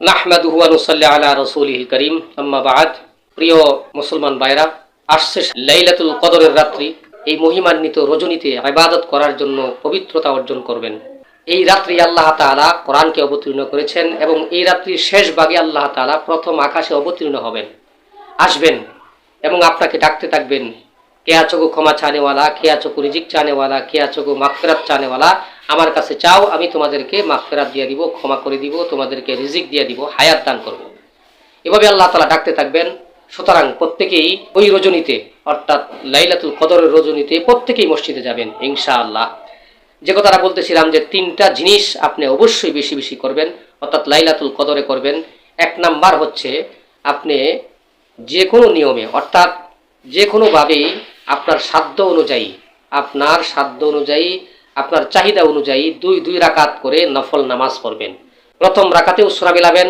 নাহমাদুহু ওয়া নুসাল্লি আলা রাসূলিল করিম। আম্মা প্রিয় মুসলমান ভাইরা, আসছে লাইলাতুল কদরের রাত্রি। এই মহিমান্বিত রজনীতে ইবাদত করার জন্য পবিত্রতা অর্জন করবেন। এই রাত্রি আল্লাহ তাআলা কোরআনকে অবতীর্ণ করেছেন এবং এই রাত্রির শেষ ভাগে আল্লাহ তাআলা প্রথম আকাশে অবতীর্ণ হবেন। আসবেন এবং আপনাকে ডাকতে থাকবেন কে আছো গো ক্ষমা চানেওয়ালা কে আছো গো রিজিক চানেওয়ালা কে আছো গো মাগফিরাত চানেওয়ালা আমার কাছে চাও, আমি তোমাদেরকে মাগফিরাত দিয়ে দিব, ক্ষমা করে দিব, তোমাদেরকে রিজিক দিয়ে দিব, হায়াত দান করব। এভাবে আল্লাহ তালা ডাকতে থাকবেন। সুতরাং প্রত্যেকেই ওই রজনীতে, অর্থাৎ লাইলাতুল কদরের রজনীতে প্রত্যেকেই মসজিদে যাবেন ইনশা আল্লাহ যে কথাটা বলতেছিলাম যে তিনটা জিনিস আপনি অবশ্যই বেশি বেশি করবেন, অর্থাৎ লাইলাতুল কদরে করবেন। এক নাম্বার হচ্ছে, আপনি যে কোনো নিয়মে, অর্থাৎ যে কোনোভাবেই আপনার সাধ্য অনুযায়ী, আপনার সাধ্য অনুযায়ী, আপনার চাহিদা অনুযায়ী দুই দুই রাকাত করে নফল নামাজ পড়বেন। প্রথম রাকাতে উসরা মিলাবেন,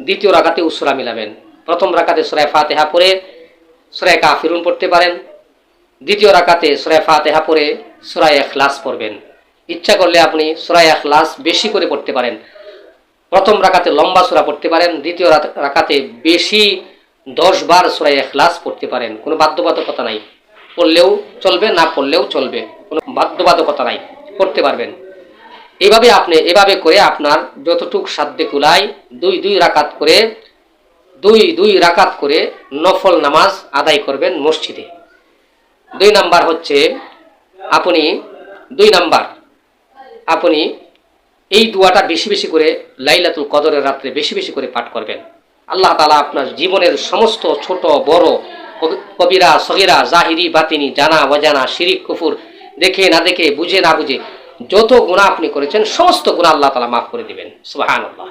দ্বিতীয় রাকাতে উসরা মিলাবেন। প্রথম রাকাতে সুরায় ফাতেহা পড়ে সুরায় কাফিরুন পড়তে পারেন। দ্বিতীয় রাকাতে সুরায় ফাতেহা পড়ে সুরায় এখলাস পড়বেন। ইচ্ছা করলে আপনি সুরায় এখলাস বেশি করে পড়তে পারেন। প্রথম রাকাতে লম্বা সুরা পড়তে পারেন, দ্বিতীয় রাকাতে বেশি দশ বার সুরায় এখলাস পড়তে পারেন। কোনো বাধ্যবাধকতা নাই। পড়লেও চলবে, না পড়লেও চলবে। কোনো বাধ্যবাধকতা নাই, পড়তে পারবেন। এভাবে আপনি এভাবে করে আপনার যতটুক সাধ্যে কুলায়, দুই দুই রাকাত করে, দুই দুই রাকাত করে নফল নামাজ আদায় করবেন মসজিদে। দুই নাম্বার হচ্ছে, আপনি, দুই নাম্বার, আপনি এই দুয়াটা বেশি বেশি করে লাইলাতুল কদরের রাত্রে বেশি বেশি করে পাঠ করবেন। আল্লাহ তালা আপনার জীবনের সমস্ত ছোট, বড় কবিরা, সগিরা, জাহিরি, বাতিনি, জানা, অজানা, শিরিক, কুফুর, দেখে না দেখে, বুঝে না বুঝে, যত গুণা আপনি করেছেন, সমস্ত গুণা আল্লাহ তালা মাফ করে দিবেন। সুবাহান আল্লাহ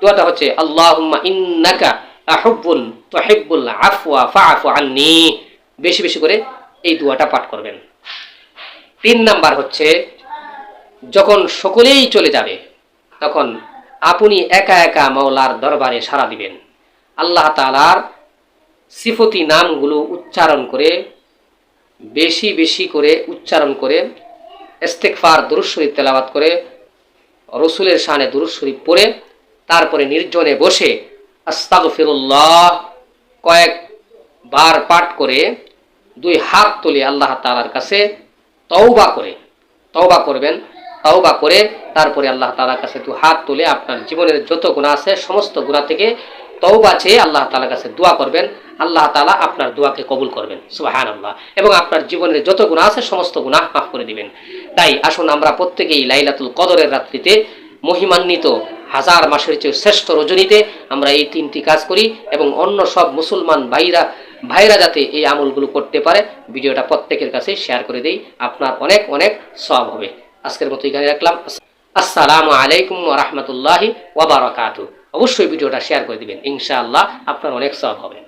দোয়াটা হচ্ছে আল্লাহ ইন্নাকা আহুব্বুল তুহিব্বুল আফওয়া ফাআফু আন্নি। বেশি বেশি করে এই দোয়াটা পাঠ করবেন। তিন নাম্বার হচ্ছে, যখন সকলেই চলে যাবে, তখন আপনি একা একা মাওলার দরবারে সাড়া দিবেন। আল্লাহ তালার সিফতি নামগুলো উচ্চারণ করে, বেশি বেশি করে উচ্চারণ করে ইস্তেকফার দুরুজ শরীফ তেলাওয়াত করে, রসুলের শানে দুরুজ শরীফ তারপরে নির্জনে বসে আস্তাগফিরুল্লাহ কয়েক বার পাঠ করে, দুই হাত তুলে আল্লাহ তালার কাছে তওবা করে। তওবা করবেন, তওবা করে তারপরে আল্লাহ তালার কাছে দু হাত তুলে আপনার জীবনের যত গুণা আছে, সমস্ত গুণা থেকে তওবা চেয়ে আল্লাহ তালার কাছে দোয়া করবেন। আল্লাহ তাআলা আপনার দোয়াকে কবুল করবেন, সুবহানাল্লাহ। এবং আপনার জীবনের যত গুণা আছে, সমস্ত গুনাহ মাফ করে দিবেন। তাই আসুন আমরা প্রত্যেকেই লাইলাতুল কদরের রাত্রিতে মহিমান্বিত হাজার মাসের চেয়ে শ্রেষ্ঠ রজনীতে আমরা এই তিনটি কাজ করি এবং অন্য সব মুসলমান ভাইরা ভাইরা যাতে এই আমলগুলো করতে পারে, ভিডিওটা প্রত্যেকের কাছে শেয়ার করে দেই, আপনার অনেক অনেক সব হবে। আজকের মতো এখানে রাখলাম। আসসালামু আলাইকুম রহমতুল্লাহি ওয়াবারাকাতু অবশ্যই ভিডিওটা শেয়ার করে দিবেন, ইনশাআল্লাহ আপনার অনেক সব হবে।